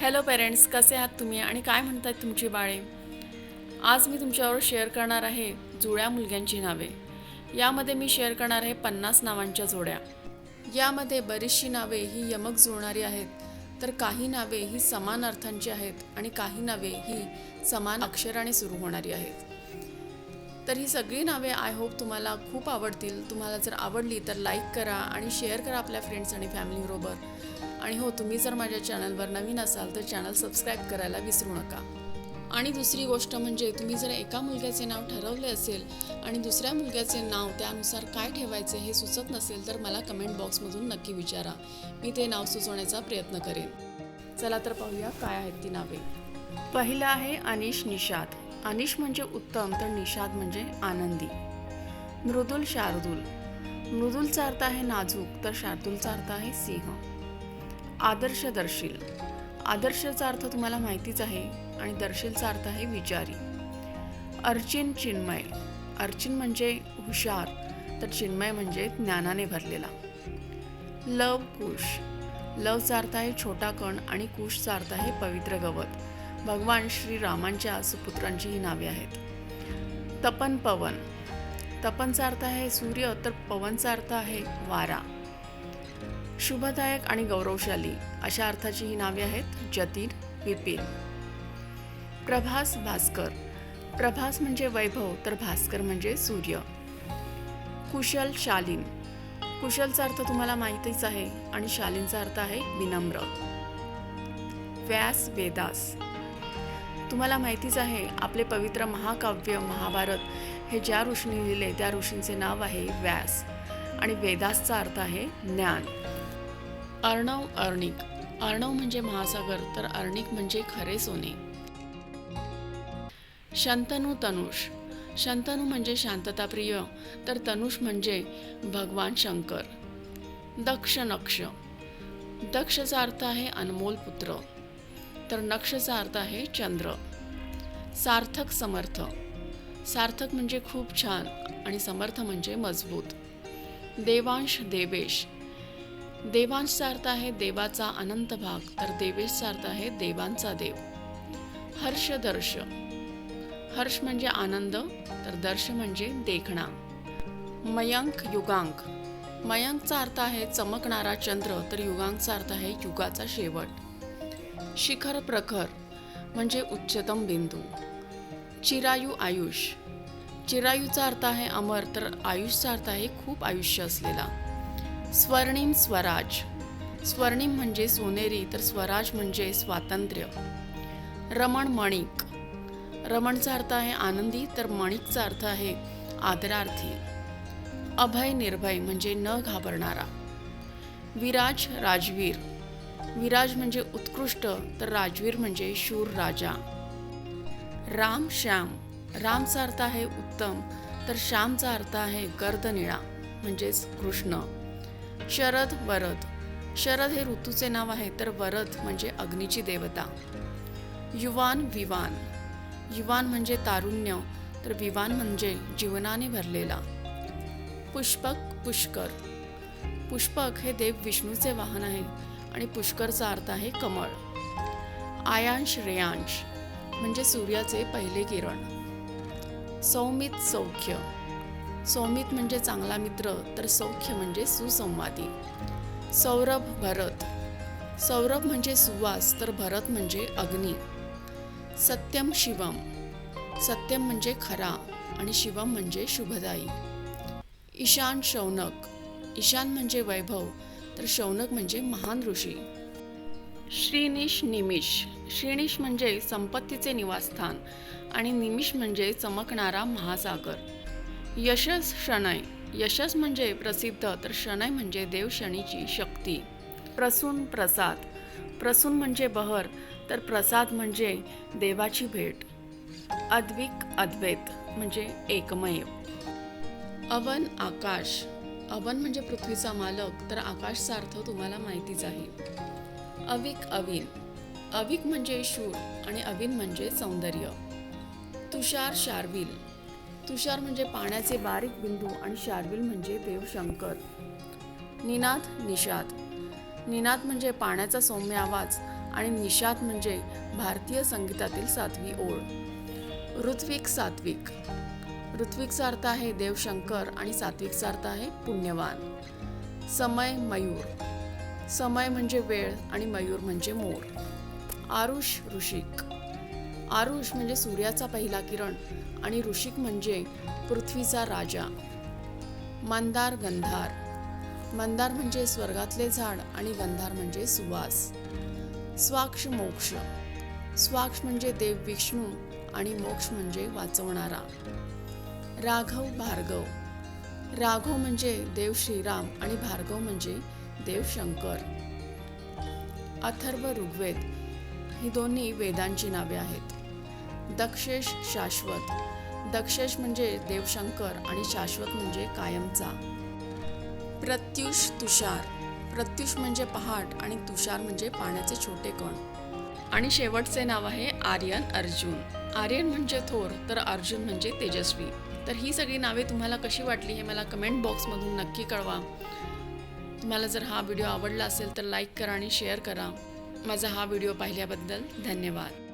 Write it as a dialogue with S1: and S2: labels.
S1: Hello parents कसे आहात तुम्ही आणि काय म्हणतात तुमची बाळे? आज मी तुमच्यावर शेअर करणार आहे जुळ्या मुलग्यांची नावे. यामध्ये मी शेअर करणार आहे पन्नास नावांच्या जोड्या. यामध्ये बरीचशी नावे ही यमक जुळणारी आहेत तर काही नावे ही समान अर्थांची आहेत आणि काही नावे ही समान अक्षराने सुरू होणारी आहेत. तर ही सगळी नावे आय होप तुम्हाला खूप आवडतील. तुम्हाला जर आवडली तर लाईक करा आणि शेअर करा आपल्या फ्रेंड्स आणि फॅमिलीबरोबर आणि हो तुम्ही जर माझ्या चॅनलवर नवीन असाल तर चॅनल सबस्क्राईब करायला विसरू नका. आणि दुसरी गोष्ट म्हणजे तुम्ही जर एका मुलग्याचे नाव ठरवले असेल आणि दुसऱ्या मुलग्याचे नाव त्यानुसार काय ठेवायचे हे सुचत नसेल तर मला कमेंट बॉक्समधून नक्की विचारा. मी ते नाव सुचवण्याचा प्रयत्न करेन. चला तर पाहूया काय आहेत ती नावे. पहिलं आहे अनिश निषाद. अनिश म्हणजे उत्तम तर निषाद म्हणजे आनंदी. मृदुल शार्दूल. मृदुलचा अर्थ आहे नाजूक तर शार्दूलचा अर्थ आहे सिंह. आदर्श दर्शील. आदर्शचा अर्थ तुम्हाला माहितीच आहे आणि दर्शीलचा अर्थ आहे विचारी. अर्चिन चिन्मय. अर्चिन म्हणजे हुशार तर चिन्मय म्हणजे ज्ञानाने भरलेला. लव कुश. लवचा अर्थ आहे छोटा कण आणि कुशचा अर्थ आहे पवित्र गवत. भगवान श्रीरामांच्या सुपुत्रांची ही नावे आहेत. तपन पवन. तपनचा अर्थ आहे सूर्य तर पवनचा अर्थ आहे वारा. शुभदायक आणि गौरवशाली अशा अर्थाची ही नावे आहेत जतीन विपिन. प्रभास भास्कर. प्रभास म्हणजे वैभव तर भास्कर म्हणजे सूर्य. कुशल शालीन. कुशलचा अर्थ तुम्हाला माहितीच आहे आणि शालीनचा अर्थ आहे विनम्र. व्यास वेदास. तुम्हाला माहितीच आहे आपले पवित्र महाकाव्य महाभारत हे ज्या ऋषीने लिहिले त्या ऋषींचे नाव आहे व्यास. आणि वेदासचा अर्थ आहे ज्ञान. अर्णव अर्णिक. अर्णव म्हणजे महासागर तर अर्णिक म्हणजे खरे सोने. शंतनू तनुष. शंतनू म्हणजे शांतताप्रिय तर तनुष म्हणजे भगवान शंकर. दक्ष नक्ष. दक्षचा अर्थ आहे अनमोल पुत्र. तर नक्षचा अर्थ आहे चंद्र. सार्थक समर्थ. सार्थक म्हणजे खूप छान आणि समर्थ म्हणजे मजबूत. देवांश देवेश. देवांशचा अर्थ आहे देवाचा अनंत भाग तर देवेशचा अर्थ आहे देवांचा देव. हर्ष दर्श. हर्ष म्हणजे आनंद तर दर्श म्हणजे देखणा. मयंक युगांक. मयंकचा अर्थ आहे चमकणारा चंद्र तर युगांकचा अर्थ आहे युगाचा शेवट. शिखर प्रखर म्हणजे उच्चतम बिंदू. चिरायू आयुष. चिरायूचा अर्थ आहे अमर तर आयुषचा अर्थ आहे खूप आयुष्य असलेला. स्वर्णिम स्वराज. स्वर्णिम म्हणजे सोनेरी तर स्वराज म्हणजे स्वातंत्र्य. रमण मणिक. रमणचा अर्थ आहे आनंदी तर मणिकचा अर्थ आहे आदरार्थी. अभय निर्भय म्हणजे न घाबरणारा. विराज राजवीर. विराज म्हणजे उत्कृष्ट तर राजवीर म्हणजे शूर राजा. राम श्याम. रामचा अर्थ आहे उत्तम तर श्यामचा अर्थ आहे गर्दनिळा म्हणजेच कृष्ण. शरद वरद. शरद हे ऋतूचे नाव आहे तर वरद म्हणजे अग्नीची देवता. युवान विवान. युवान म्हणजे तारुण्य तर विवान म्हणजे जीवनाने भरलेला. पुष्पक पुष्कर. पुष्पक हे देव विष्णूचे वाहन आहे आणि पुष्करचा अर्थ आहे कमळ. आयांश रेयांश म्हणजे सूर्याचे पहिले किरण. सौमित सौख्य. सौमित म्हणजे चांगला मित्र तर सौख्य म्हणजे सुसंवादी. सौरभ भरत. सौरभ म्हणजे सुवास तर भरत म्हणजे अग्नी. सत्यम शिवम. सत्यम म्हणजे खरा आणि शिवम म्हणजे शुभदायी. ईशान शौनक. ईशान म्हणजे वैभव तर शौनक म्हणजे महान ऋषी. श्रीनिश निमिष. श्रीनिश म्हणजे संपत्तीचे निवासस्थान आणि निमिष म्हणजे चमकणारा महासागर. यशस शणय यशस म्हणजे प्रसिद्ध तर शणय म्हणजे देवशनीची शक्ती. प्रसून प्रसाद. प्रसून म्हणजे बहर तर प्रसाद म्हणजे देवाची भेट. अद्विक अद्वैत म्हणजे एकमेव. अवन आकाश. अवन म्हणजे पृथ्वीचा मालक तर आकाशचा अर्थ तुम्हाला माहितीच आहे. अविक अविन. अविक म्हणजे शूर आणि अविन म्हणजे सौंदर्य. तुषार शार्विल. तुषार म्हणजे पाण्याचे बारीक बिंदू आणि शार्विल म्हणजे देवशंकर. निनाद निषाद. निनाद म्हणजे पाण्याचा सौम्य आवाज आणि निषाद म्हणजे भारतीय संगीतातील सातवी ओळ. ऋत्विक सात्विक. ऋत्विकचा अर्थ आहे देवशंकर आणि सात्विकचा अर्थ आहे पुण्यवान. समय मयूर. समय म्हणजे वेळ आणि मयूर म्हणजे मोर. आरुष ऋषिक. आरुष म्हणजे सूर्याचा पहिला किरण आणि ऋषिक म्हणजे पृथ्वीचा राजा. मंदार गंधार. मंदार म्हणजे स्वर्गातले झाड आणि गंधार म्हणजे सुवास. स्वाक्ष मोक्ष. स्वाक्ष म्हणजे देव विष्णू आणि मोक्ष म्हणजे वाचवणारा. राघव भार्गव. राघव म्हणजे देव श्रीराम आणि भार्गव म्हणजे देव शंकर. अथर्व ऋग्वेद ही दोन्ही वेदांची नावे आहेत. दक्षेश शाश्वत. दक्षेश म्हणजे देवशंकर आणि शाश्वत म्हणजे कायमचा. प्रत्युष तुषार. प्रत्युष म्हणजे पहाट आणि तुषार म्हणजे पाण्याचे छोटे कण. आणि शेवटचे नाव आहे आर्यन अर्जुन. आर्यन म्हणजे थोर तर अर्जुन म्हणजे तेजस्वी. तर ही सगळी नावे तुम्हाला कशी वाटली हे मला कमेंट बॉक्समधून नक्की कळवा. तुम्हाला जर हा व्हिडिओ आवडला असेल तर लाईक करा आणि शेअर करा. माझा हा व्हिडिओ पाहिल्याबद्दल धन्यवाद.